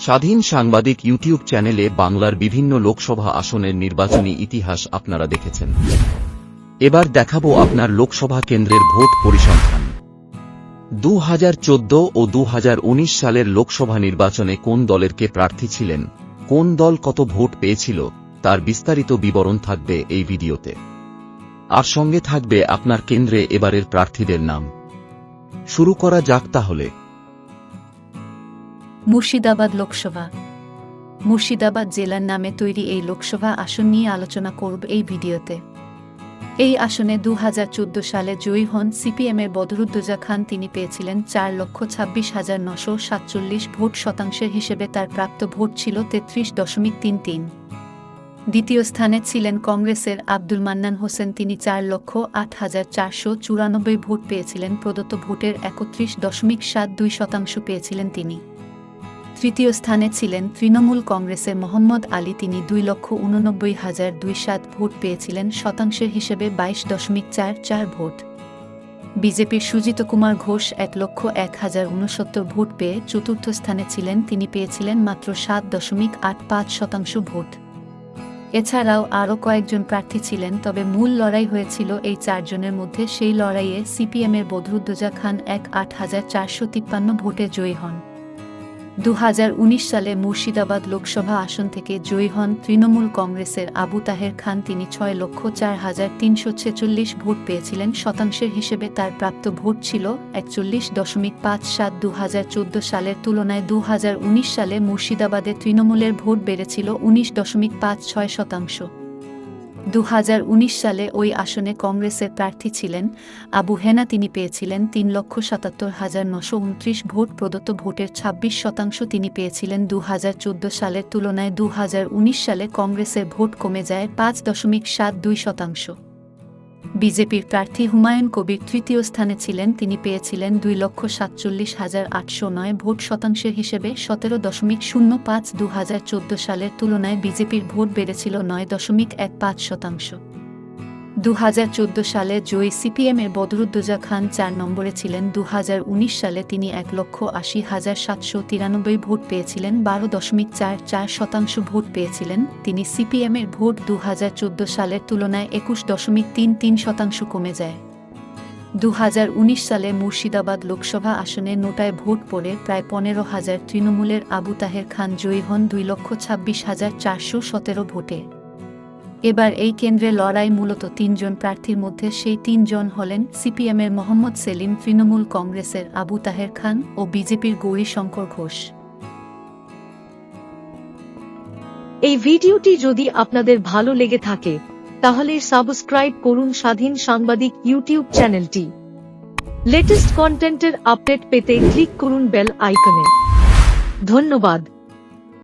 স্বাধীন সাংবাদিক ইউটিউব চ্যানেলে বাংলার বিভিন্ন লোকসভা আসনের নির্বাচনী ইতিহাস আপনারা দেখেছেন। এবার দেখাবো আপনার লোকসভা কেন্দ্রের ভোট পরিসংখ্যান। দু হাজার চোদ্দ ও দু হাজার উনিশ সালের লোকসভা নির্বাচনে কোন দলের কে প্রার্থী ছিলেন, কোন দল কত ভোট পেয়েছিল, তার বিস্তারিত বিবরণ থাকবে এই ভিডিওতে। আর সঙ্গে থাকবে আপনার কেন্দ্রে এবারের প্রার্থীদের নাম। শুরু করা যাক তাহলে। মুর্শিদাবাদ লোকসভা। মুর্শিদাবাদ জেলার নামে তৈরি এই লোকসভা আসন নিয়ে আলোচনা করব এই ভিডিওতে। এই আসনে দু হাজার চোদ্দ সালে জয়ী হন সিপিএমের বদরুদ্দোজা খান। তিনি পেয়েছিলেন চার লক্ষ ছাব্বিশ হাজার নশো সাতচল্লিশ ভোট শতাংশের হিসেবে তার প্রাপ্ত ভোট ছিল তেত্রিশ দশমিক তিন তিন। দ্বিতীয় স্থানে ছিলেন কংগ্রেসের আব্দুল মান্নান হোসেন। তিনি চার লক্ষ আট হাজার চারশো চুরানব্বই ভোট পেয়েছিলেন। প্রদত্ত ভোটের একত্রিশ দশমিক সাত দুই শতাংশ পেয়েছিলেন তিনি। তৃতীয় স্থানে ছিলেন তৃণমূল কংগ্রেসের মোহাম্মদ আলী। তিনি দুই লক্ষ উননব্বই হাজার দুই সাত ভোট পেয়েছিলেন, শতাংশের হিসেবে বাইশ দশমিক চার চার ভোট। বিজেপির সুজিত কুমার ঘোষ এক লক্ষ এক হাজার উনসত্তর ভোট পেয়ে চতুর্থ স্থানে ছিলেন। তিনি পেয়েছিলেন মাত্র সাত দশমিক আট পাঁচ শতাংশ ভোট। এছাড়াও আরও কয়েকজন প্রার্থী ছিলেন, তবে মূল লড়াই হয়েছিল এই চারজনের মধ্যে। সেই লড়াইয়ে সিপিএমের বদরুদ্দোজা খান এক আট হাজার চারশো তিপ্পান্ন ভোটে জয়ী হন। দু হাজার উনিশ সালে মুর্শিদাবাদ লোকসভা আসন থেকে জয়ী হন তৃণমূল কংগ্রেসের আবু তাহের খান। তিনি ছয় লক্ষ চার হাজার তিনশো ছেচল্লিশ ভোট পেয়েছিলেন। শতাংশের হিসেবে তার প্রাপ্ত ভোট ছিল একচল্লিশ দশমিক পাঁচ সাত দু সালের তুলনায়। দু হাজার উনিশ সালে মুর্শিদাবাদে তৃণমূলের ভোট বেড়েছিল উনিশ দশমিক পাঁচ ছয় শতাংশ। দু হাজার উনিশ সালে ওই আসনে কংগ্রেসের প্রার্থী ছিলেন আবু হেনা। তিনি পেয়েছিলেন তিন লক্ষ সাতাত্তর হাজার নশো উনত্রিশ ভোট। প্রদত্ত ভোটের ২৬ শতাংশ তিনি পেয়েছিলেন দু হাজার চোদ্দ সালের তুলনায়। দু হাজার উনিশ সালে কংগ্রেসের ভোট কমে যায় পাঁচ দশমিক সাত দুই শতাংশ। বিজেপির প্রার্থী হুমায়ুন কবির তৃতীয় স্থানে ছিলেন। তিনি পেয়েছিলেন দুই লক্ষ সাতচল্লিশ হাজার আটশো নয় ভোট শতাংশের হিসেবে সতেরো দশমিক শূন্য পাঁচ দু সালের তুলনায় বিজেপির ভোট বেড়েছিল নয় দশমিক এক পাঁচ শতাংশ। দু হাজার চোদ্দ সালে জয়ী সিপিএমের বদরুদ্দোজা খান চার নম্বরে ছিলেন। দু হাজার উনিশ সালে তিনি এক লক্ষ আশি হাজার সাতশো তিরানব্বই ভোট পেয়েছিলেন, বারো দশমিক চার চার শতাংশ ভোট পেয়েছিলেন। তিনি সিপিএমের ভোট দু হাজার চোদ্দ সালের তুলনায় একুশ দশমিক তিন তিন শতাংশ কমে যায়। দু হাজার উনিশ সালে মুর্শিদাবাদ লোকসভা আসনে নোটায় ভোট পড়ে প্রায় পনেরো হাজার তৃণমূলের আবু তাহের খান জয়ী হন দুই লক্ষ ছাব্বিশ হাজার চারশো সতেরো ভোটে। এবার এই কেন্দ্রে লড়াই মূলত তিনজন প্রার্থীর মধ্যে সেই তিনজন হলেন সিপিএমের মোহাম্মদ সেলিম, তৃণমূল কংগ্রেসের আবু তাহের খান ও বিজেপির গৌরী শঙ্কর ঘোষ। এই ভিডিওটি যদি আপনাদের ভালো লেগে থাকে, তাহলে সাবস্ক্রাইব করুন স্বাধীন সাংবাদিক ইউটিউব চ্যানেলটি। লেটেস্ট কন্টেন্টের আপডেট পেতে ক্লিক করুন বেল আইকনে। ধন্যবাদ।